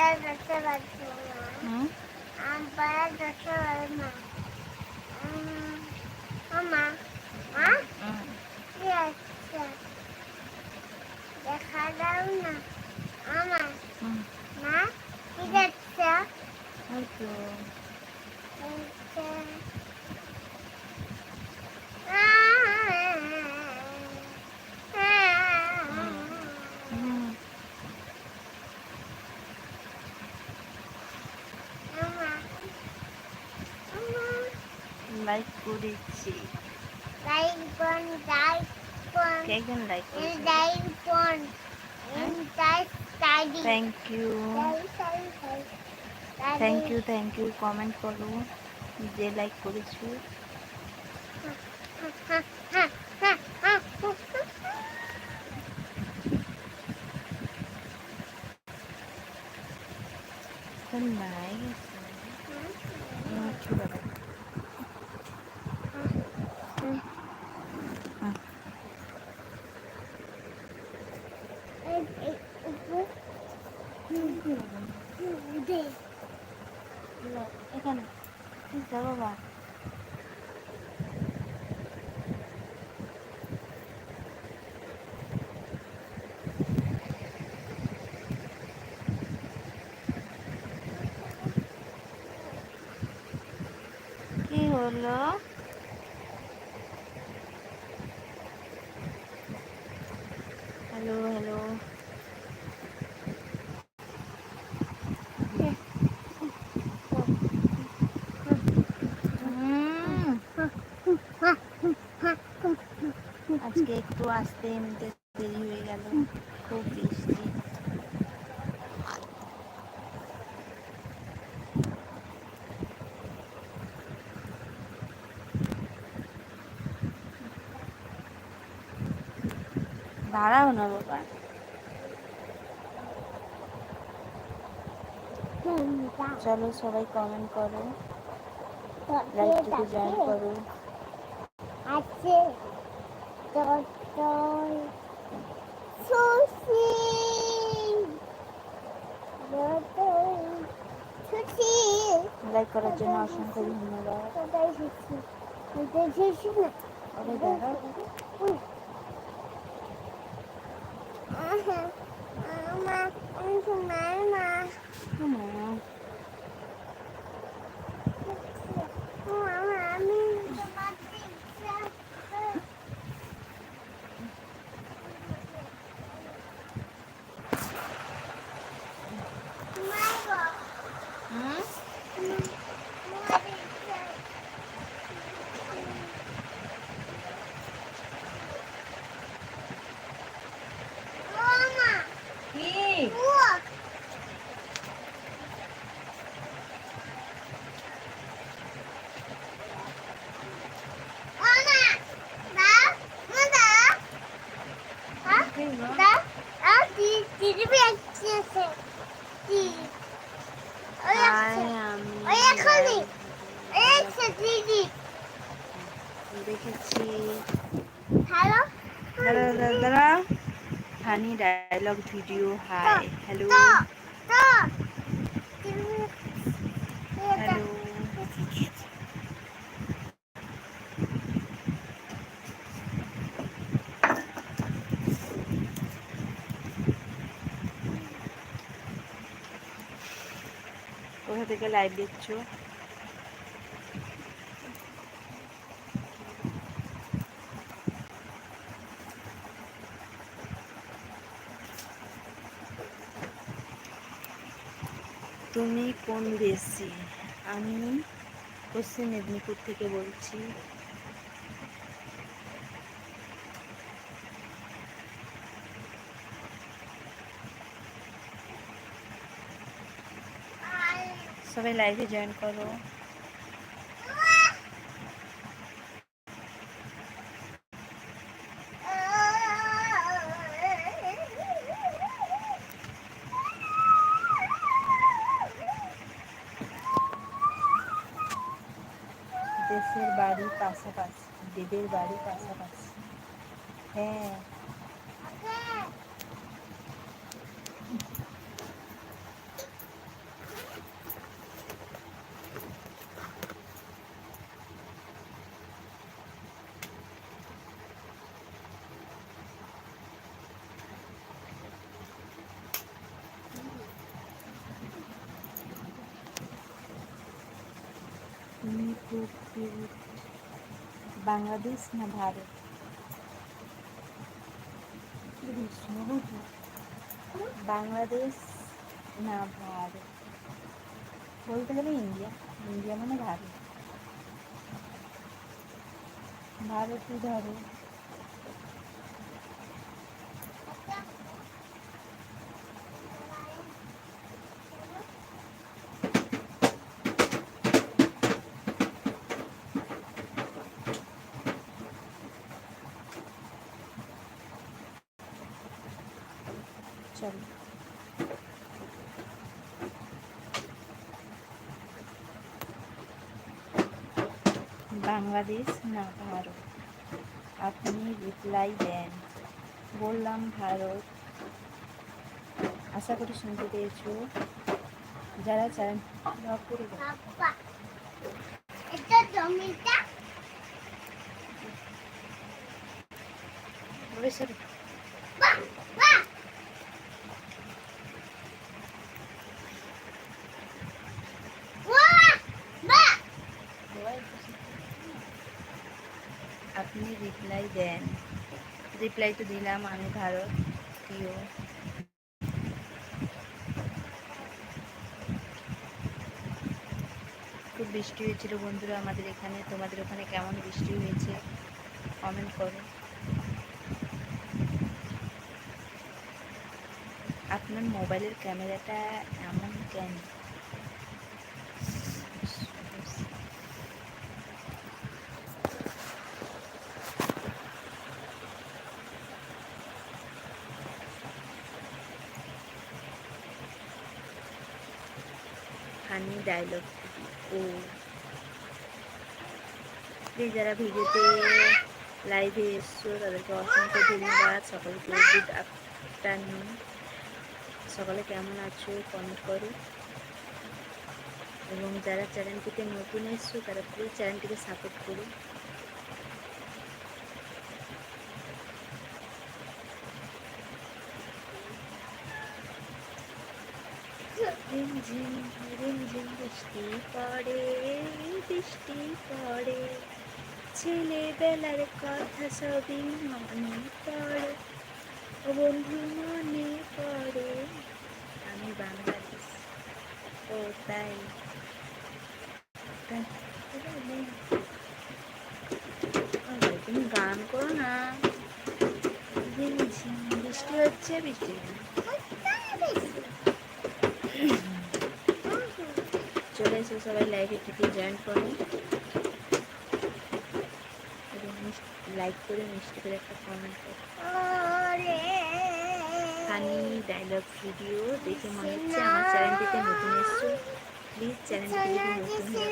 পাড়া ধরতে পারছি না হুম আম পাড়া ধরতে পারি না উম, ও মা মা হুম। কি আছে দেখা দাও না আমার হুম। মা কি যাচ্ছে ওই তো হুম লাইক করেছি কে একজন লাইক করেছে thank you thank you thank you comment করো। যে লাইক করেছ নাই গেছে বাবা এখানে যা বাবা কি হলো হ্যালো হ্যালো আজকে একটু আসতে এমনিতে দেরি হয়ে গেল খুব বৃষ্টি না বাবা। চলো সবাই কমেন্ট করো। লাইকটুকু জয়েন করো। আছে সুশি। সুশি। লাইক করার জন্য অসংখ্য ধন্যবাদ। কোথায় সুশি কোথায় সুশি না ওরে দাঁড়াও আহা আমা আমি তোমার মা হুম, মামা আমি ডায়লগ ভিডিও হাই. হ্যালো কোথা থেকে লাইভ দেখছ? তুমি কোন দেশি? আমি পশ্চিম মেদিনীপুর থেকে বলছি। সবাই লাইভে জয়েন করো। দেবের বাড়ি পাশাপাশি। হ্যাঁ তুমি খুব কিউট বাংলাদেশ না ভারত? বাংলাদেশ না ভারত? বলতে গেলে ইন্ডিয়া। ইন্ডিয়া মানে ভারত। ভারত ধরো চলো। বাংলাদেশ না ভারত। আপনি রিপ্লাই দেন। বললাম ভারত। আশা করি শুনতে পেয়েছ। যারা চান জমিটা? আপনি রিপ্লাই দেন। রিপ্লাই তো দিলাম, আমি ভারত প্রিয়। খুব বৃষ্টি হয়েছিল বন্ধুরা আমাদের এখানে, তোমাদের ওখানে কেমন বৃষ্টি হয়েছে? কমেন্ট করো। আপনার মোবাইলের ক্যামেরাটা এমন কেন ফানি ডায়লগ ও প্লিজ যারা ভিডিওতে লাইভে এসছো, তাদেরকে অসংখ্য ধন্যবাদ। সকলকে গুড আফটারনুন সকালে কেমন আছো কমেন্ট করো। এবং যারা চ্যানেলটিতে নতুন এসছো, তারা প্লিজ চ্যানেলটিকে সাপোর্ট করো। বৃষ্টি পড়ে বৃষ্টি পড়ে। ছেলেবেলার কথা সবই মনে পড়ে। ও বন্ধু মনে পড়ে, আমি বাংলাদেশ। ও তাই। তুমি গান করো না। বৃষ্টি হচ্ছে, বৃষ্টি চলে এসে সবাই, লাইভে থেকে জয়েন করো এবং লাইক করে মিষ্টি করে একটা কমেন্ট করো। ফানি ডায়লগ ভিডিও দেখে মনে হচ্ছে আমার চ্যানেলটিতে নতুন এসছো। প্লিজ চ্যানেলটিতে যদি নতুন হয়ে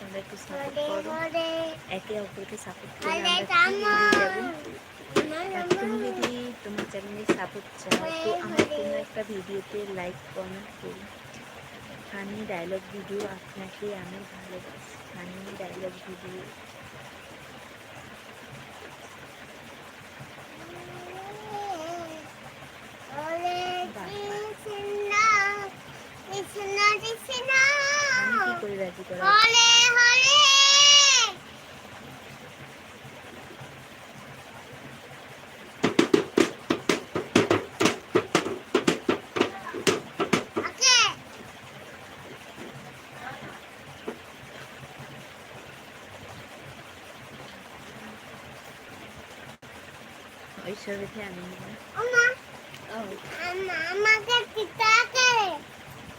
তোমরা একটু সাপোর্ট করো। একে অপরকে সাপোর্ট করে আমরা তুমি যদি তোমার চ্যানেলে সাপোর্ট চাও তো আমার কোনো একটা ভিডিওতে লাইক কমেন্ট করি। ফানি ডায়লগ ভিডিও আপনাকে আমি ভালোবাসি। ফানি ডায়লগ ভিডিও আমি কি করে রাজি করা। ওকে। ওইসবেতে আমি আমাকে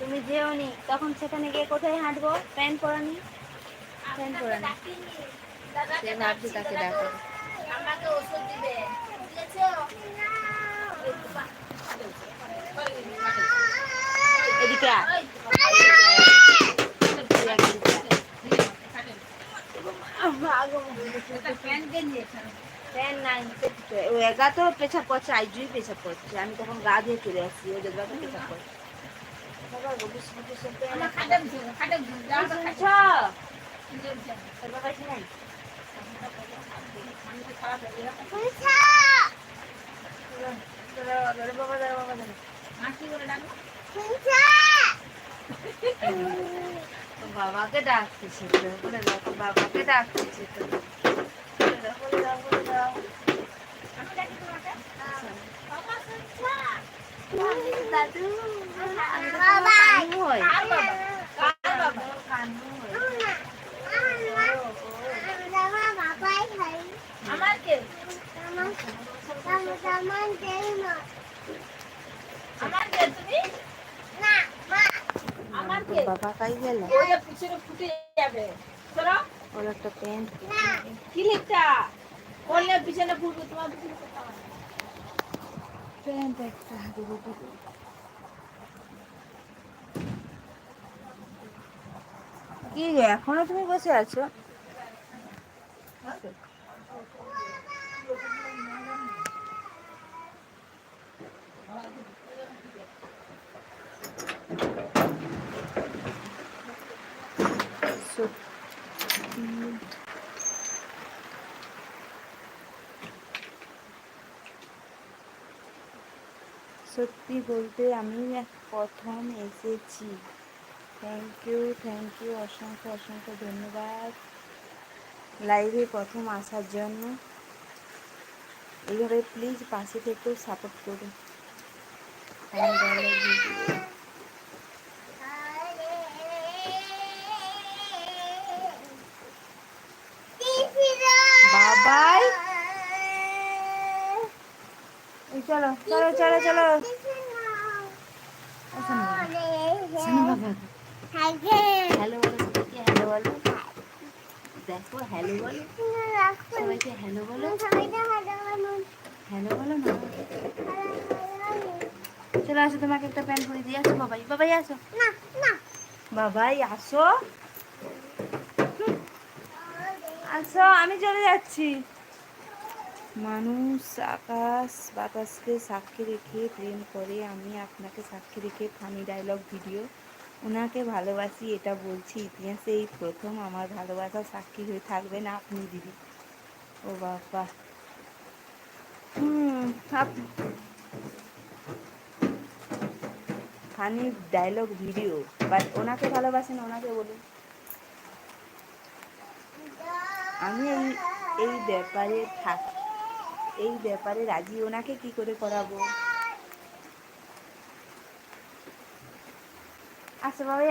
তুমি যেও নি তখন সেখানে গিয়ে কোথায় হাঁটবো? প্যান্ট পরানি প্যান্ট পরানি সে ভাবছি তাকে ডাকো। আমাকে ওষুধ দিবে। বুঝেছ? এদিকে তো পেছাব করছে আইজুই পেছাব করছে। আমি তখন গা দিয়ে চলে আসছি ও দেখবা তো পেছাব করছে। বাবাকে ডাকতেছে বাবাকে ডাকতেছে তো বাবা কাই গেল? ফুটে যাবে ওর একটা প্যান্ট। কি লিখটা? পিছনে ফুটবে তোমার পিছনে। প্যান্ট একটা দেবো কি রে এখনও তুমি বসে আছো? সত্যি সত্যি বলতে আমি প্রথম এসেছি। থ্যাংক ইউ থ্যাংক ইউ অসংখ্য অসংখ্য ধন্যবাদ। লাইভে প্রথম আসার জন্য। এইভাবে প্লিজ পাশে থেকেও সাপোর্ট করুন চলো চলো চলো। হ্যালো বলো হ্যালো বলো। দেখো, হ্যালো বলো। হ্যালো বলো। হ্যালো বলো না। চলো আসো, তোমাকে একটা প্যান্ট দিয়ে আসো। বাবাই বাবাই আসো। বাবাই, আসো। আসো, আমি চলে যাচ্ছি। মানুষ আকাশ বাতাসকে সাক্ষী রেখে প্রেম করে, আমি আপনাকে সাক্ষী রেখে ফানি ডায়লগ ভিডিও ওনাকে ভালোবাসি, এটা বলছি। ইতিহাসে এই প্রথম আমার ভালোবাসা সাক্ষী হয়ে থাকবেন আপনি, দিদি। ও বাবা। ফানি ডায়লগ ভিডিও বাট ওনাকে ভালোবাসেন, ওনাকে বলুন। আমি এই ব্যাপারে থাক। এই ব্যাপারে রাজি ওনাকে কি করে করাবো? আচ্ছা বাবাই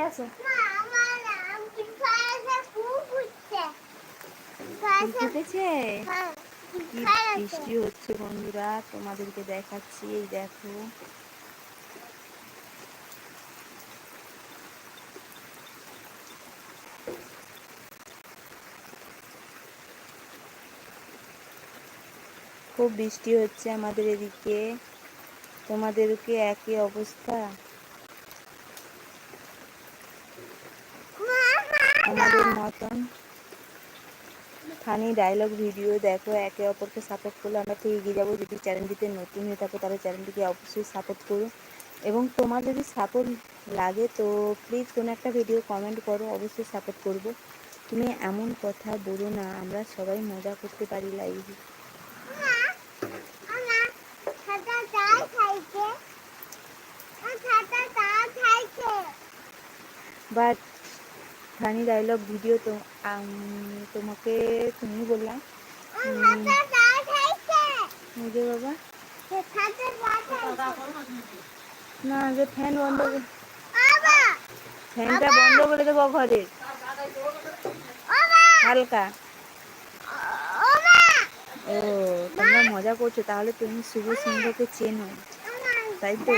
ফুটেছে? কি বৃষ্টি হচ্ছে বন্ধুরা, তোমাদেরকে দেখাচ্ছি, এই দেখো। খুব বৃষ্টি হচ্ছে আমাদের এদিকে। তোমাদেরকে একই অবস্থা? আমাদের মতন। ফানি ডায়লগ ভিডিও দেখো, একে অপরকে সাপোর্ট করলে আমরা তো এগিয়ে যাব। যদি চ্যানেলটিতে নতুন হয়ে থাকো, তাহলে চ্যানেলটিকে অবশ্যই সাপোর্ট করো। এবং তোমার যদি সাপোর্ট লাগে, তো প্লিজ কোনো একটা ভিডিও কমেন্ট করো, অবশ্যই সাপোর্ট করব। তুমি এমন কথা বলো না, আমরা সবাই মজা করতে পারি লাইভে বাট ফানি ডায়লগ ভিডিও তো তোমাকে তুমি বললাম বাবা। না যে ফ্যান বন্ধ ফ্যানটা বন্ধ করে দেবো ঘরের হালকা। ও তোমরা মজা করছ তাহলে তুমি শুভ সিংহকে চেনো। তাই তো?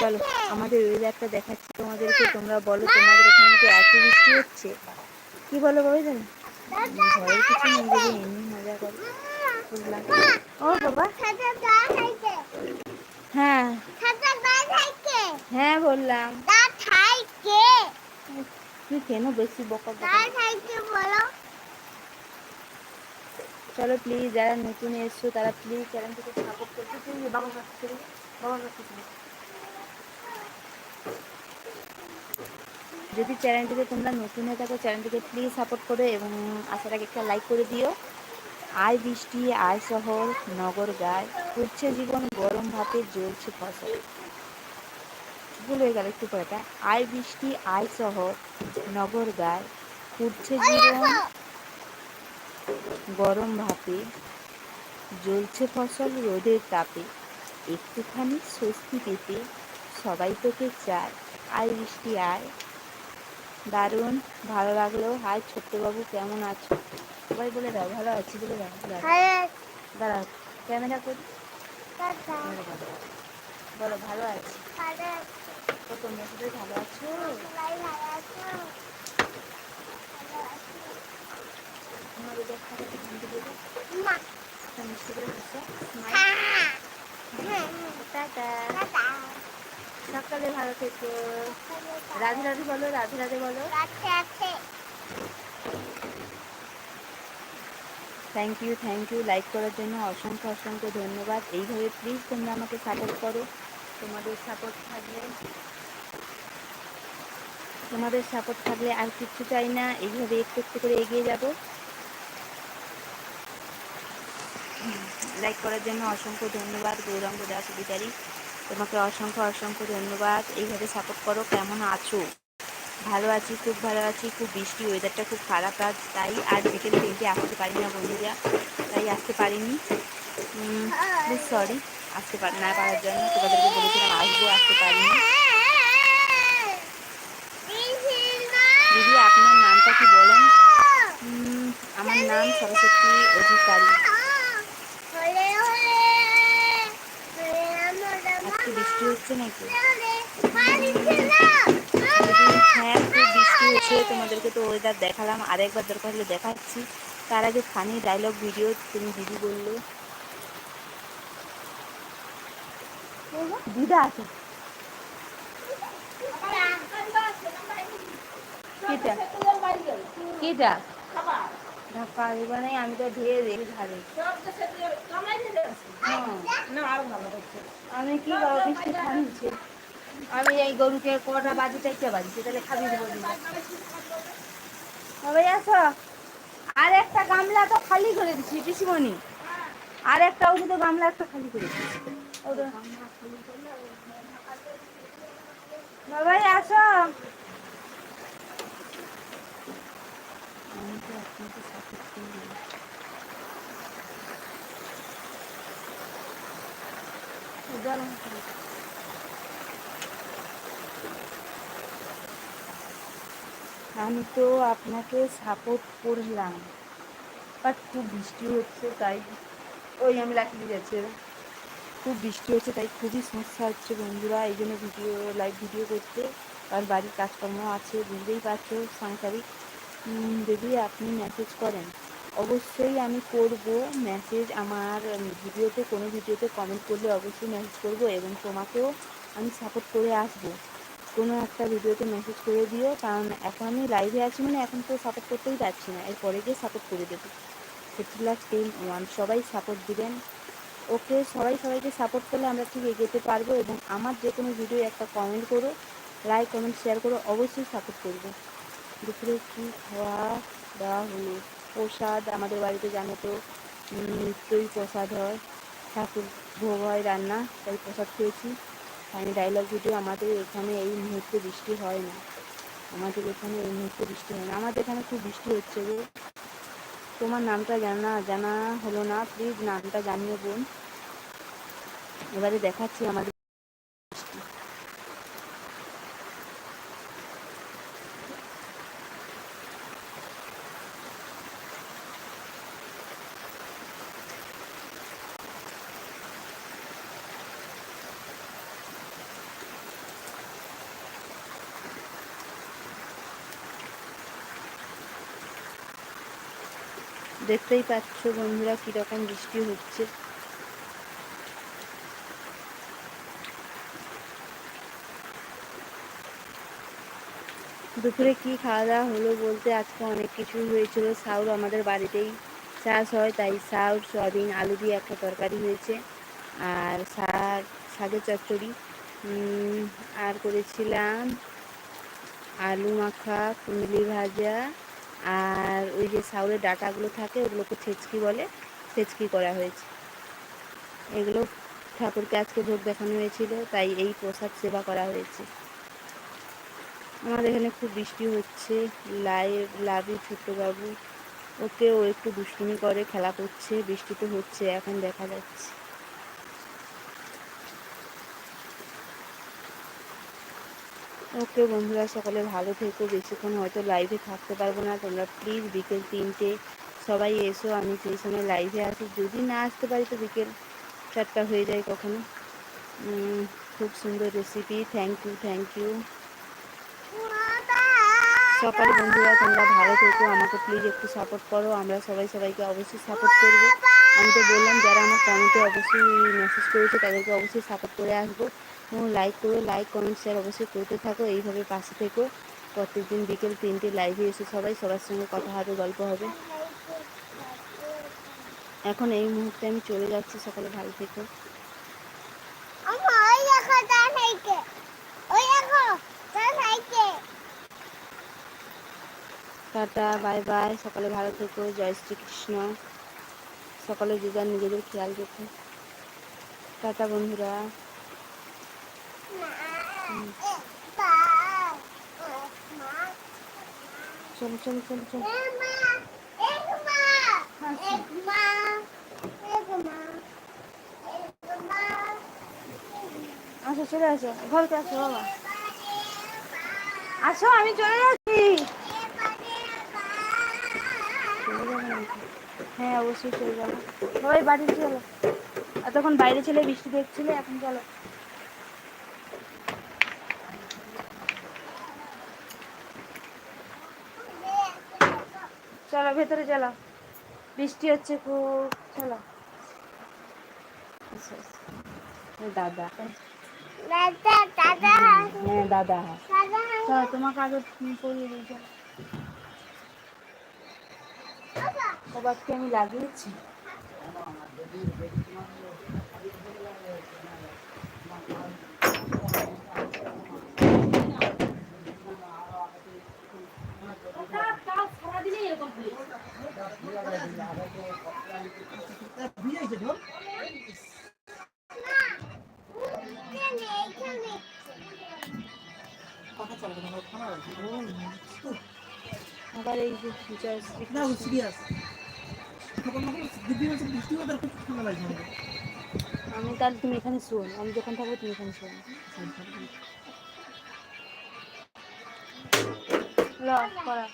চলো আমাদের ওয়েদারটা দেখাচ্ছি তোমাদেরকে। তোমরা বলো তোমাদের এখানে এত বৃষ্টি হচ্ছে? কি বলো বাবা জানো ঘরের কিছু নেই যদি এমনি মজা করো বুঝলাম ও বাবা। হ্যাঁ। হ্যাঁ বললাম। তুই কেন বেশি বকা বকা চলো প্লিজ যারা নতুন এসছো তারা প্লিজ চ্যানেলটিকে সাপোর্ট করতে প্লিজ বাবা বাবা যদি চ্যানেলটিকে তোমরা নতুন হয়ে থাকো চ্যানেলটিকে প্লিজ সাপোর্ট করো এবং আগে একটা লাইক করে দিও। আয় বৃষ্টি আয় শহর নগর গায় উঠছে জীবন গরম ভাতে জ্বলছে ফসল। ভুল হয়ে গেল একটু পরেটা আয় বৃষ্টি আয় শহর নগর গায় ফুটছে জীবন গরম ভাপে জ্বলছে ফসল রোদের তাপে। একটুখানি স্বস্তি পেতে সবাই তোকে চায়। আয় বৃষ্টি আয়। দারুণ ভালো লাগল। হাই ছোট্টবাবু কেমন আছো? সবাই বলে দাও ভালো আছি বলে দাও। দাঁড়াও, ক্যামেরা করি? বলো ভালো আছি? তো তোমরা সবাই ভালো আছো সবাই ভালো আছো ভালো আছি তোমাদের দেখা দেখি বন্ধু দেবো মা মিষ্টি করে হাসো স্মাইল হ্যাঁ হ্যাঁ টাটা টাটা সকালে ভালো থেকো। রাধে রাধে বলো, রাধে রাধে বলো। Thank you thank you like করার জন্য অসংখ্য অসংখ্য ধন্যবাদ। এইভাবে প্লিজ তোমরা আমাকে সাপোর্ট করো। তোমাদের সাপোর্ট থাকলে তোমাদের সাপোর্ট থাকলে আর কিচ্ছু চাই না। এইভাবে একটু একটু করে এগিয়ে যাব। লাইক করার জন্য অসংখ্য ধন্যবাদ গৌরাঙ্গ দাস অধিকারী। তোমাকে অসংখ্য অসংখ্য ধন্যবাদ। এইভাবে সাপোর্ট করো, কেমন আছো? ভালো আছি, খুব ভালো আছি, খুব বৃষ্টি ওয়েদারটা খুব খারাপ আজ, তাই আর বিকেলে তিনটে আসতে পারি না বন্ধুরা, তাই আসতে পারিনি। সরি আসতে পার না পারার জন্য তোমাদেরকে বলেছিলাম আসব, আসতে পারিনি। দিদি, আপনার নামটা কি বলেন? আমার নাম সরস্বতী অধিকারী আজকে বৃষ্টি হচ্ছে নাকি? হ্যাঁ খুব বৃষ্টি হচ্ছে। তোমাদেরকে তো ওয়েদার দেখালাম আর একবার দরকার হলে দেখাচ্ছি। তার আগে ফানি ডায়লগ ভিডিও তুমি দিদি বলল। দিদা আছে। কিটা? কিটা? হ্যাঁ। আমি এই গরুকে কটা বাজি চাইতে বাজিছে তাহলে খাবি দেবো আসো আর একটা গামলা তো খালি করে দিচ্ছি পিসিমণি। আর একটা তো গামলা একটা খালি করে দিচ্ছি সবাই আসো আমি তো আপনাকে সাপোর্ট করি আমি তো আপনাকে সাপোর্ট করলাম বাট খুব বৃষ্টি হচ্ছে, তাই ওই আমি লাকিয়ে যাচ্ছে। খুব বৃষ্টি হচ্ছে, তাই খুবই সমস্যা হচ্ছে বন্ধুরা এই জন্য ভিডিও লাইভ ভিডিও করতে। আর বাড়ির কাজকর্ম আছে, বুঝতেই পারছ, সাংসারিক। যদি আপনি মেসেজ করেন, অবশ্যই আমি করব মেসেজ আমার ভিডিওতে, কোনো ভিডিওতে কমেন্ট করলে অবশ্যই মেসেজ করব এবং তোমাকেও আমি সাপোর্ট করে আসব। কোনো একটা ভিডিওতে মেসেজ করে দিও, কারণ এখন আমি লাইভে আছি মানে এখন তো সাপোর্ট করতেই পারছি না। এরপরে গিয়ে সাপোর্ট করে দেবো। ফিফটি লাখ টেন ওয়ান সবাই সাপোর্ট দিবেন। ওকে, সবাই সবাইকে সাপোর্ট করলে আমরা ঠিক এগোতে পারব এবং আমার যে কোনো ভিডিও একটা কমেন্ট করো লাইক কমেন্ট শেয়ার করো, অবশ্যই সাপোর্ট করব। দুপুরে কী খাওয়া দাওয়া হলো? প্রসাদ, আমাদের বাড়িতে জানো তো নিত্যই প্রসাদ হয়। ঠাকুর ভোগ হয় রান্না, তাই প্রসাদ খেয়েছি। আমি ডায়লগ ভিডিও আমাদের এখানে এই মুহূর্তে বৃষ্টি হয় না। আমাদের এখানে এই মুহূর্তে বৃষ্টি হয় না। আমাদের এখানে খুব বৃষ্টি হচ্ছে গো। তোমার নামটা জানা জানা হলো না? প্লিজ নামটা জানিয়ে বোন। এবারে দেখাচ্ছি আমাদের দেখতেই পাচ্ছ বন্ধুরা কীরকম বৃষ্টি হচ্ছে। দুপুরে কি খাওয়া দাওয়া হলো বলতে আজকে অনেক কিছুই হয়েছিল। সাউর আমাদের বাড়িতেই চাষ হয়, তাই সাউর সয়াবিন, আলু দিয়ে একটা তরকারি হয়েছে। আর শাক, শাকের চচ্চড়ি আর করেছিলাম আলু মাখা কুমিলি ভাজা আর ওই যে সাউরের ডাটাগুলো থাকে, ওগুলোকে ছেচকি বলে। ছেচকি করা হয়েছে। এগুলো ঠাকুরকে আজকে ভোগ দেখানো হয়েছিল, তাই এই প্রসাদ সেবা করা হয়েছে। আমাদের এখানে খুব বৃষ্টি হচ্ছে লাইভ লাভি ছোট্ট বাবু ওকে ও একটু দুষ্টুমি করে, খেলা করছে, বৃষ্টি তো হচ্ছে, এখন দেখা যাচ্ছে। ওকে বন্ধুরা, সকলে ভালো থেকো। বেশিক্ষণ হয়তো লাইভে থাকতে পারব না। তোমরা প্লিজ বিকেল তিনটে সবাই এসো। আমি সেই সময় লাইভে আসি যদি না আসতে পারি তো বিকেল চারটা হয়ে যায় কখনো। খুব সুন্দর recipe thank you thank you সকাল বন্ধুরা, তোমরা ভালো থেকো। আমাকে প্লিজ একটু সাপোর্ট করো। আমরা সবাই সবাইকে অবশ্যই সাপোর্ট করব। আমি তো বললাম যারা আমার কমেন্টে অবশ্যই মেসেজ করেছে তাদেরকে অবশ্যই সাপোর্ট করে আসব। এবং লাইক করো লাইক কমেন্ট শেয়ার অবশ্যই করতে থাকো। এইভাবে পাশে থেকো। প্রত্যেকদিন বিকেল তিনটে লাইভে এসে সবাই সবার সঙ্গে কথা হবে গল্প হবে। এখন এই মুহূর্তে আমি চলে যাচ্ছি সকালে ভালো থেকো। টাটা বাই বাই সকালে ভালো থেকো। জয় শ্রীকৃষ্ণ। সকালে যে যার নিজেদের খেয়াল রেখো। টাটা, বন্ধুরা। চলো চলো চলো চলো। আসো, চলে আসো। ঘরকে আসো, বাবা। আসো, আমি চলে যাচ্ছি হ্যাঁ অবশ্যই চলে যাব। সবাই বাড়ি চলো। এতক্ষণ বাইরে ছেলে বৃষ্টি দেখছিলে এখন চলো। চলো ভেতরে চলো। বৃষ্টি হচ্ছে খুব। চলো। আচ্ছা, আচ্ছা। দাদা। হ্যাঁ দাদা। চলো তোমাকে আগে পরিয়ে দিই চলো। কবারকে আমি লাগিয়েছি। আবার এই যে শ্রী না সিরিয়াস খবর আমি তাহলে তুমি এখানে শোন আমি যখন থাকব তুমি এখানে শোন। করা।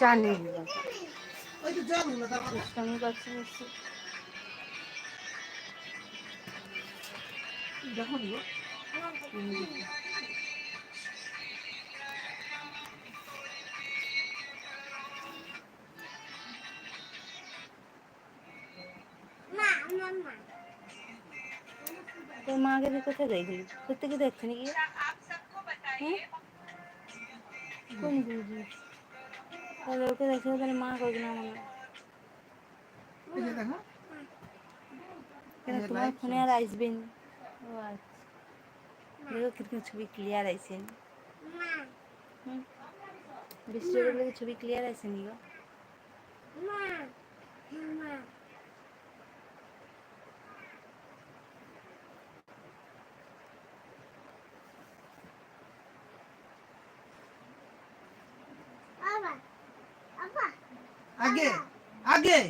জানি। দেখো নিও তোর মাকে তুই কোথায় দেখলি প্রত্যেকে দেখছে নাকি হ্যাঁ কোন বুঝি তাহলে ওকে দেখছে তাহলে মা করবে না মনে হয়। এই যে দেখো কেন তোমার ফোনে আর আসবে না ও আচ্ছা দেখো কীরকম ছবি ক্লিয়ার আইছে হুম বৃষ্টি হলে কি ছবি ক্লিয়ার আছে নি গো আগে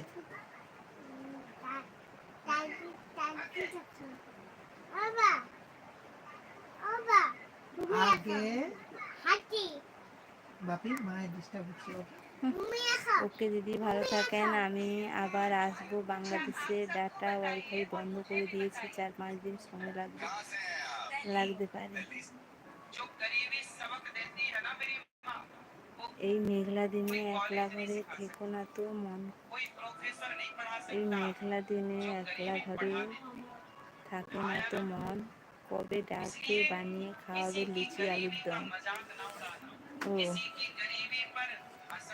আগে। ওকে। দিদি, ভালো থাকেন। আমি আবার আসব বাংলাদেশে। ডাটা ওয়াইফাই বন্ধ করে দিয়েছি। চার পাঁচ দিন সময় লাগবে। লাগতে পারে। এই মেঘলা দিনে একলা ঘরে থেকো না তো মন। এই মেঘলা দিনে একলা ঘরে থাকে না তো মন। কবে ডাকে বানিয়ে খাওয়াবে লুচি আলুর দম। ও,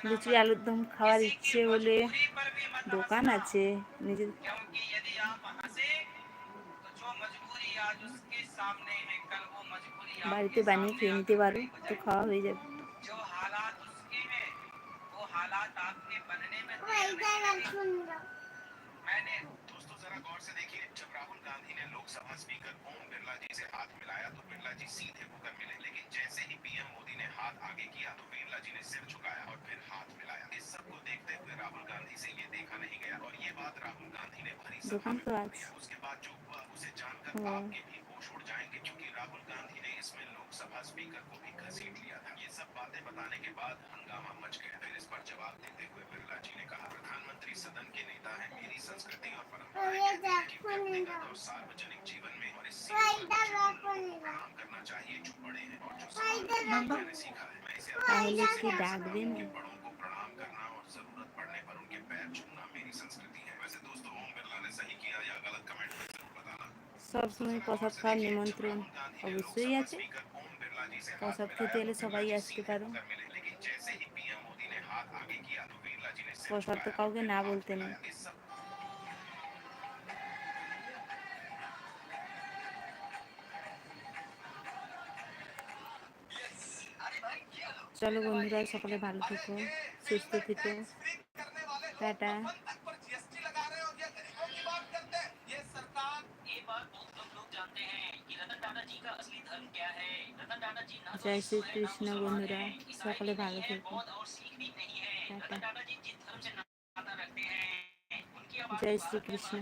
লুচি আলুর দম খাওয়ার ইচ্ছে হলে দোকান আছে, নিজের বাড়িতে বানিয়ে খেয়ে নিতে পারো, তো খাওয়া হয়ে যাবে। हालात आपके बनने में मैंने दोस्तों जरा गौर से देखिए जब राहुल गांधी ने लोकसभा स्पीकर ओम बिरला जी से हाथ मिलाया तो बिरला जी सीधे होकर मिले लेकिन जैसे ही पीएम मोदी ने हाथ आगे किया तो बिरला जी ने सिर झुकाया और फिर हाथ मिलाया। इस सबको देखते हुए राहुल गांधी से ये देखा नहीं गया और ये बात राहुल गांधी ने भरी सभा में उसके बाद जो हुआ उसे जानकर आपके भी राहुल गांधी ने इसमें लोकसभा स्पीकर को भी घसीट लिया था। ये सब बातें बताने के बाद हंगामा मच गया। फिर इस पर जवाब देते हुए बिरला जी ने कहा प्रधानमंत्री सदन के नेता है मेरी संस्कृति और परंपरा सार्वजनिक जीवन में और इस काम करना चाहिए जो बड़े हैं और जो मैंने सीखा है मैं इसे अपने बड़ों को प्रणाम करना और ज़रूरत पड़ने पर उनके पैर छूना मेरी संस्कृति है। वैसे दोस्तों ओम बिरला ने सही किया या गलत कमेंट सब समय बताना। सब निमंत्रण। অবশ্যই আছে। প্রসাদ খেতে এলে সবাই আসতে পারো প্রসাদ তো কাউকে না বলতে নেই। চলো বন্ধুরা, সকলে ভালো থেকো, সুস্থ থেকো। টাটা। জয় শ্রীকৃষ্ণ বন্ধুরা সকলে ভালো থেকো টাটা জয় শ্রীকৃষ্ণ